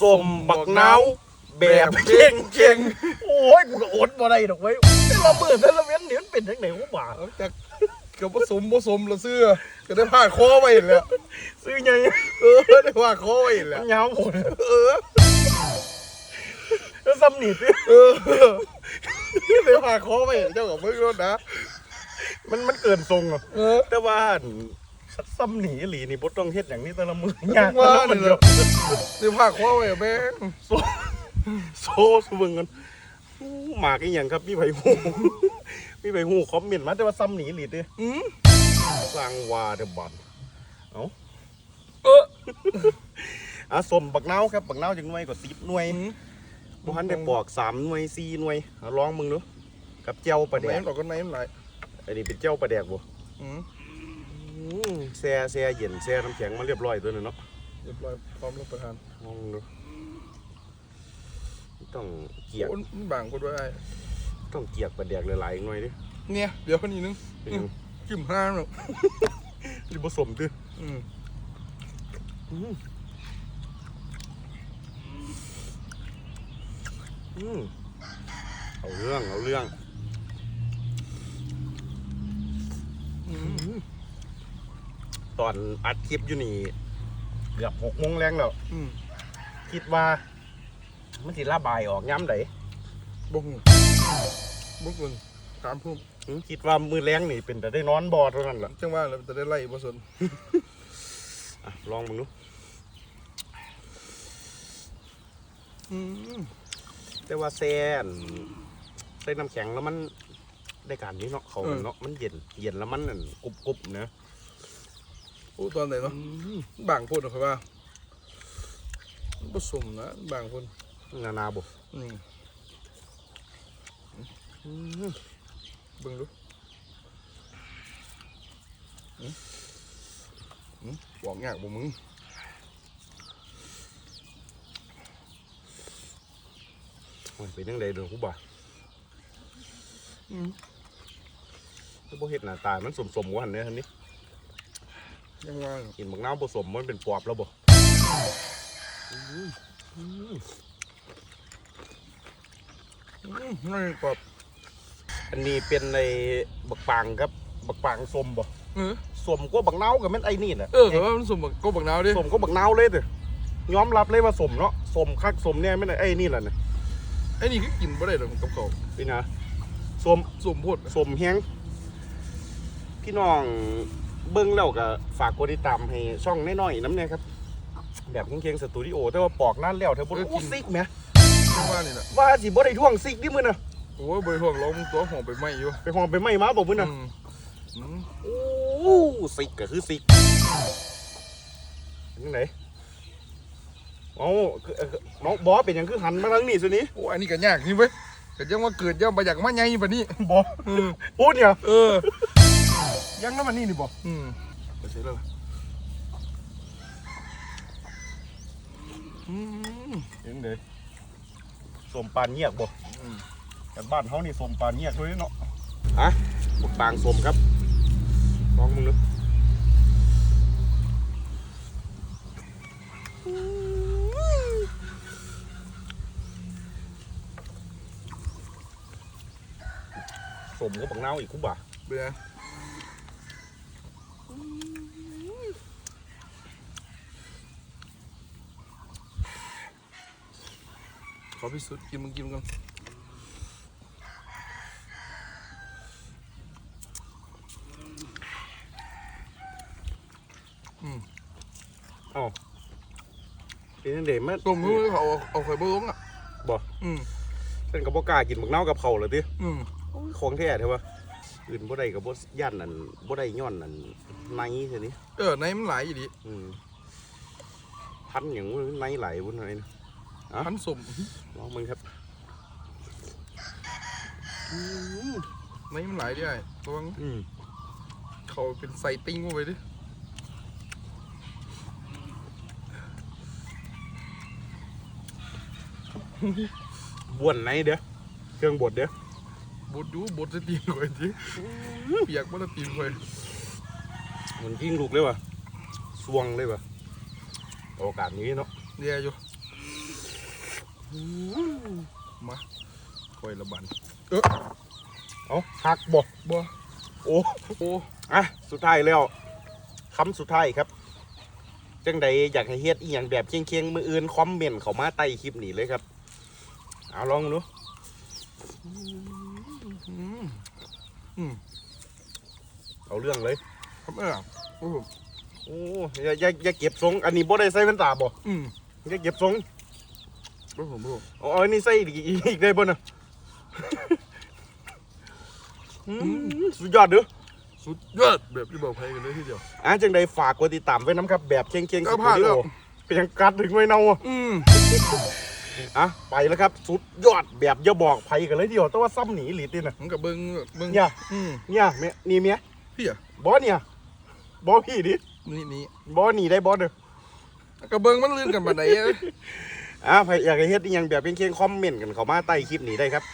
ส้มบักนาวแบบเก่งเก่งโอ้ยกูก็อดบ่ได้ดอกเว้ยแต่ละมือแต่ละเว้นนี่มันเป็นจังไหนวะบ่าเอาจากเกี่ยวผสมผสมละเสื้อก็ได้ผ้าคอไว้เห็นแล้วซื้อไงเออได้ผ้าคอไว้เห็นแล้มัวนยาวหมดเออแล้วซ้ำนี่ซื้อเออได้ผ้าคอไว้เห็นเจ้ากับมึงรถนะมันมันเกินทรงอะเออแต่ว่า ซ้ำหนีหลีนี่บ่ต้องเฮ็ดอย่างนี้แต่ละมืออยากว่าว่ามันนี่เดียวได้ผ้าคอไว้แม่งโซโซ่สเบิ่งกันอู้หมากอีหยังครับมีไผฮู้มีไผฮู้คอมเมนต์มาแต่ว่าซ้ำหนีหลีเด้อืมสร้างวาเดอบันเอ้าเอออะสมบักนาวครับบักนาวจังหน่วยก็10หน่วยอืมบ่ทันได้ปอก3หน่วย4หน่วยเอาลองมึงดูกับเจียวปลาแดแม่กงดอกก็ไหนมันไหลายอันนี้เป็นเจียวปลาแดกบ่อืมอืม แช่แช่เย็นแช่น้ำแข็งมาเรียบร้อยตัวนึงเนาะเรียบร้อยพร้อมรับประทานลองดูต้องเกียกโอ้ยมันบางคนด้วยไอ้ต้องเกียกปลาแดกหลายๆหน่อยดิเนี่ยเดี๋ยวคนนี้นึงเป็นหยังจิ้มห้างหรอกสิบ่สมติอืมอืมอืมเอาเรื่องเอาเรื่องอืม ตอนอัดคลิปอยู่นี่เกือบหกโมงแรงแล้วอืมคิดว่า มันสิระบายออกย้ำไดบุ้งบุ้งคนถามพุ่มอืมคิดว่ามือแรงนี่เป็นแต่ได้นอนบอเท่านั้นแหละจังว่าเราจะได้ไล่บ่สนอะลองมึงดูอืมแต่ว่าแซนใส่น้ำแข็งแล้วมันได้การนี้เนาะเขาเนาะมันเย็น เย็นแล้วมันนั่นกรุบกรุบๆเนอะ โอ้ตอนไหนเนาะบางคนเหรอครับว่าผสมนะบางคนนานาบุอืมเบิ่งดูอืมอืมบอกยากบ่มึงเป็นยังไงเด้อกูบ่าอืมถ้าบ่เฮ็ดหน้าตา มันสมๆกว่าหันเนี่ยทันนี้ ยังว่าอยู่กินบักน้ำผสมมันเป็นปอบแล้วบ่อืมนี่กรอบอันนี้เป็นในบักปางครับ บักปางสมบ่เออสมก็บักเน่าวกับแม่นไอ้นี่แหละเออแต่ว่ามันสมกับก็บักนาวดิสมก็บักเน่าวเลยเด้อยอมรับเลยว่าสมเนาะสมคักสมเนี่ยไม่ได้ไอ้นี่แหละเนี่ยไอ้นี่ก็กินบ่ได้หรอกกับเขานี่นะสมสมโพดสมแฮงพี่น้อง เบิ้งแล้วก็ฝากกดติดตามให้ช่องน้อยๆน้ำเนี่ยครับ แบบเคียงๆสตูดิโอแต่ว่าปอกนั่นแล้วเธอบ่ได้อู้ซิกแหมจังว่านี่แหละว่าสิบ่ได้ท่วงซิกดิมื้อน่ะโอ้ยบริห่วงล้มตัวหอมไปไหมอยู่ไปหอมไปไหม้มาบ่มื้อน่ะอืมอืมโอ้ซิกก็คือซิกเป็นจังไดเอ้าคือเอ่อน้องบอเป็นหยังคือหันมาทางนี้ซินี้โอ้อันนี้ก็ยากนี่เว้ยแต่ยังว่าเกิดยังมาอยากมาใหญ่ปานนี้บออืมพูดเนี่ยเออ ยังน้ำมันนี่นี่บ่อืมไปใช่แล้วล่ะอืมเห็นเด้สมปานเงียกบ่อืมแต่บ้านเฮานี่สมปานเงียกด้วยเนาะฮะบักปางสมครับลองมึงดูสมก็บักเน่าวอีกคุบ่าเป็น ขอพิสูจน์กินมึงกินกันอืมเป็นจังไดมาต้มมือเขาเอาเอาไข่เบิ้งอะบ่อืมเส้นกับบ่กล้ากินบักเน่าวกับเขาวเลยติอืมของแท้เถอะวะอื่นบ่ได้กับบ่ย่านนั่นบ่ได้ย้อนนั่นในเท่านี้เออในมันหลายอยู่ดิอืมพันอย่างมันในไหลบนไหนนะ อะพันสมลองมึงครับอืมในมันหลายดิไอ้ระวังอืมเขาเป็นไซติ้งเข้าไปดิบวนไหนเด้อเครื่องบดเด้อบดดูบดจะตีนข่อยดิเปียกบ่ละตีนข่อยมันยิงลูกเลยวะสวงเลยวะโอกาสนี้เนาะเดียอยู่ มาคอยละบันเอาหักบ่บ่โอ้โอ้อะสุดท้ายแล้วคำสุดท้ายครับจังใดอยากให้เฮ็ดอีหยังแบบเคียงๆมืออื่นคอมเมนต์เข้ามาใต้คลิปนี้เลยครับเอาลองดูอืมเอาเรื่องเลยครับเออโอ้โหโอ้อย่าอย่าอย่าเก็บทรงอันนี้บ่ได้ใส่แว่นตาบ่อืมอย่าเก็บทรง โอ้โหโอ้โหเอาเอาอันนี้ใส่อีกอีกได้บ่น่ะอืมสุดยอดเด้อสุดยอดแบบที่บอกใครกันเลยทีเดียวอะจังใดฝากกดติดตามไว้น้ำครับ แบบเคียงๆก็สพลาตูดดิแล้โอวเป็นยังกัดถึงไม่เน่าอะอืมอะไปแล้วครับ สุดยอดแบบอย่าบอกไผกันเลยเดียวแต่ว่าซ้ำหนีหลีติน่ะมันกับเบิ้งเบิ้งเนี่ยอืมเนี่ยเมียนี่เมียพี่อะบอเนี่ยบอพี่ดินี่นี่บอหนีได้บอเด้อกับเบิ้งมันลื่นกันบันไดอะ อะใครอยากให้เฮ็ดอีหยังแบบเคียงคอมเมนต์กันเข้ามาใต้คลิปนี้ได้ครับ